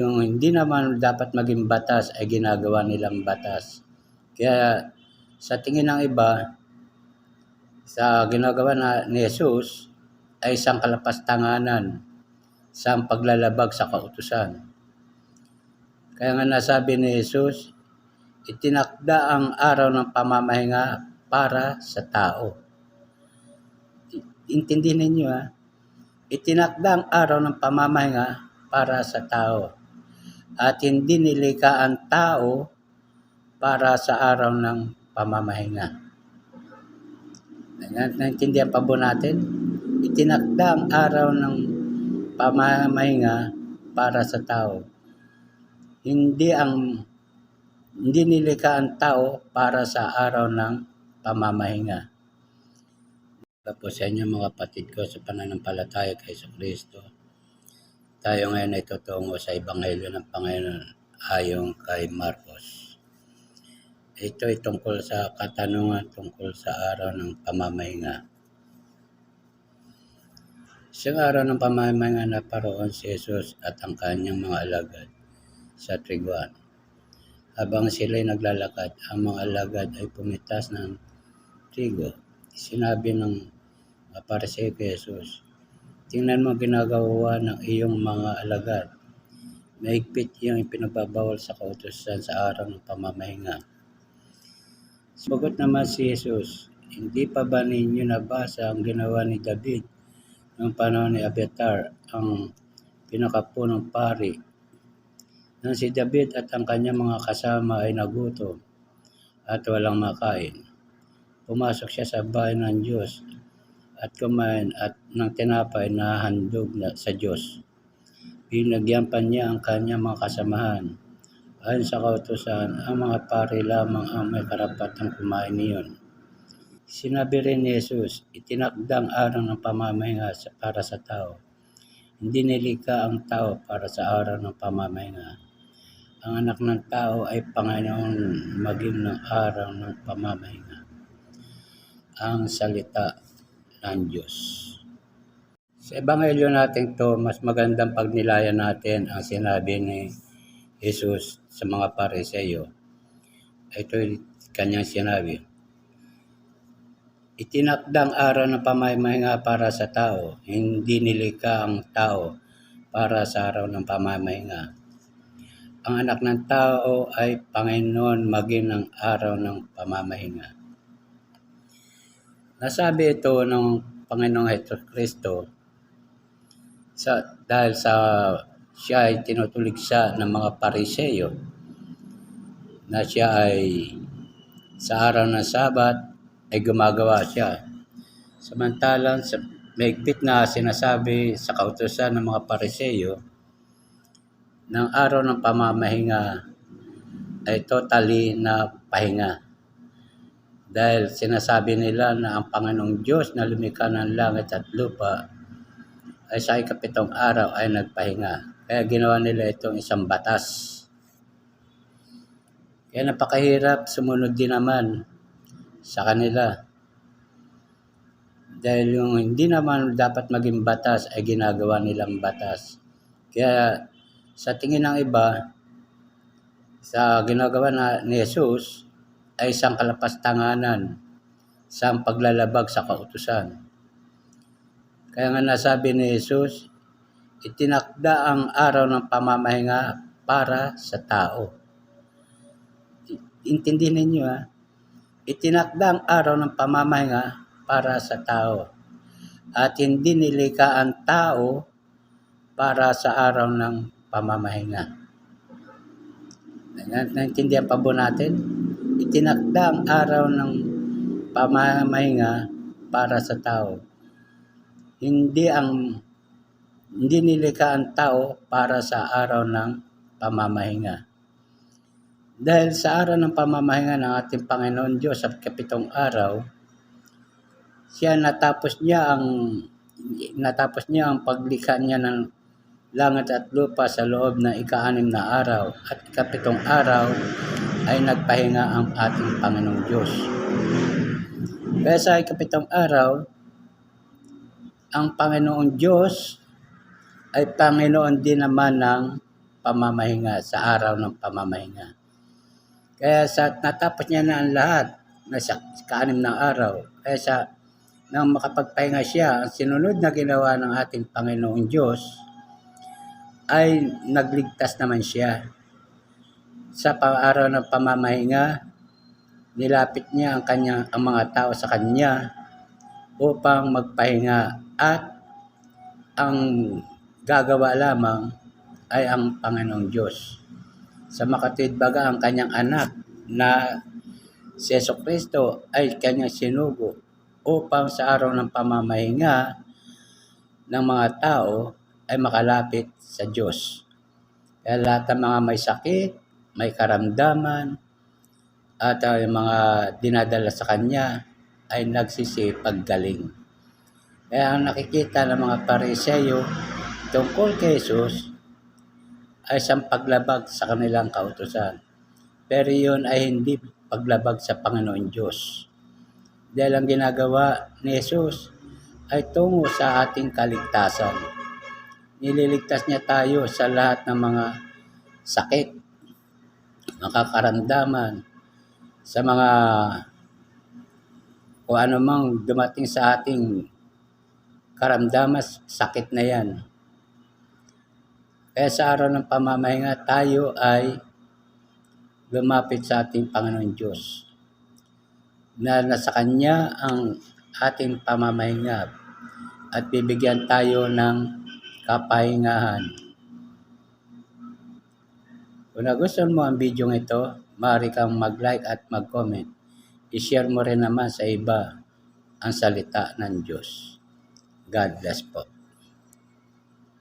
Yung hindi naman dapat maging batas ay ginagawa nilang batas. Kaya sa tingin ng iba, sa ginagawa na ni Jesus ay isang kalapastanganan sa paglalabag sa kautusan. Kaya nga nasabi ni Jesus, itinakda ang araw ng pamamahinga para sa tao. Intindihin ninyo ha. Itinakda ang araw ng pamamahinga para sa tao. At hindi nilikha ang tao para sa araw ng pamamahinga. Na- Naintindihan pa po natin? Itinakda ang araw ng pamamahinga para sa tao. Hindi ang hindi nilikha ang tao para sa araw ng pamamahinga. Tapos sa inyo mga kapatid ko sa pananampalataya kay Kristo. Tayo ngayon ay tutungo sa Ebanghelyo ng Panginoon ayon kay Marcos. Ito ay tungkol sa katanungan tungkol sa araw ng pamamahinga. Isang araw ng pamamahinga na paroon si Jesus at ang kanyang mga alagad sa triguan. Habang sila'y naglalakad, ang mga alagad ay pumitas ng trigo. Sinabi ng aparse kay Jesus, Tingnan mo ginagawa ng iyong mga alagad. Maigpit yung ipinagbabawal sa kautusan sa araw ng pamamahinga. Sumagot naman si Jesus, Hindi pa ba ninyo nabasa ang ginawa ni David noong panahon ni Abiatar, ang pinakapunong pari nang si David at ang kanyang mga kasama ay nagutom at walang makain. Pumasok siya sa bahay ng Diyos at kumain at ng tinapay na handog na sa Diyos. Binagyan pa niya ang kanyang mga kasamahan. Ayon sa kautusan, ang mga pari lamang ang may karapatang kumain niyon. Sinabi rin ni Jesus, itinakda ang araw ng pamamahinga para sa tao. Hindi nilikha ang tao para sa araw ng pamamahinga. Ang anak ng tao ay Panginoon maging ng araw ng pamamahinga. Ang salita ng Diyos. Sa Ebanghelyo natin to, mas magandang pagnilayan natin ang sinabi ni Jesus sa mga pariseyo. Ito yung kanyang sinabi. Itinakdang araw ng pamamahinga para sa tao, hindi nilikha ang tao para sa araw ng pamamahinga. Ang anak ng tao ay Panginoon maging ng araw ng pamamahinga. Nasabi ito ng Panginoong Heso Kristo sa, dahil sa siya ay tinutuligsa ng mga pariseyo na siya ay sa araw ng Sabat ay gumagawa siya. Samantalang sa maigpit na sinasabi sa kautusan ng mga pariseyo ng araw ng pamamahinga ay totally na pahinga. Dahil sinasabi nila na ang Panginoong Diyos na lumikha ng langit at lupa ay sa ikapitong araw ay nagpahinga. Kaya ginawa nila itong isang batas. Kaya napakahirap sumunod din naman sa kanila. Dahil yung hindi naman dapat maging batas ay ginagawa nilang batas. Kaya sa tingin ng iba, sa ginagawa na ni Jesus ay isang kalapastanganan sa paglalabag sa kautusan. Kaya nga nasabi ni Jesus, itinakda ang araw ng pamamahinga para sa tao. Intindihin ninyo ha. Itinakda ang araw ng pamamahinga para sa tao. At hindi nilikha ang tao para sa araw ng pamamahinga. Na- Naintindihan pa po natin? Itinakda ang araw ng pamamahinga para sa tao. Hindi ang hindi nilikha ang tao para sa araw ng pamamahinga. Dahil sa araw ng pamamahinga ng ating Panginoon Diyos sa kapitong araw, siya natapos niya ang natapos niya ang paglikha niya ng langit at lupa sa loob ng ika-anim na araw at ikapitong araw ay nagpahinga ang ating Panginoong Diyos. Kaya sa ikapitong araw, ang Panginoong Diyos ay Panginoon din naman ng pamamahinga sa araw ng pamamahinga. Kaya sa natapos niya na ang lahat na sa kaanim ng araw, kaya sa nang makapagpahinga siya, ang sinunod na ginawa ng ating Panginoong Diyos ay nagligtas naman siya. Sa araw ng pamamahinga, nilapit niya ang, kanya, ang mga tao sa kanya upang magpahinga at ang gagawa lamang ay ang Panginoong Diyos. Sa makatwid baga ang kanyang anak na si Yeso Kristo ay kanyang sinugo upang sa araw ng pamamahinga ng mga tao ay makalapit sa Diyos. Kaya lahat ng mga may sakit, may karamdaman, at uh, mga dinadala sa Kanya ay nagsisipaggaling. Kaya ang nakikita ng mga pariseyo tungkol kay Jesus ay isang paglabag sa kanilang kautusan. Pero yun ay hindi paglabag sa Panginoon Diyos. Dahil ang ginagawa ni Jesus ay tungo sa ating kaligtasan. Nililigtas niya tayo sa lahat ng mga sakit, makakaramdaman, sa mga kung ano mang dumating sa ating karamdaman, sakit na yan. Kaya sa araw ng pamamahinga, tayo ay lumapit sa ating Panginoon Diyos na nasa Kanya ang ating pamamahinga at bibigyan tayo ng kapahingahan. Kung nagustuhan mo ang video ito, maaari kang mag-like at mag-comment. I-share mo rin naman sa iba ang salita ng Diyos. God bless po.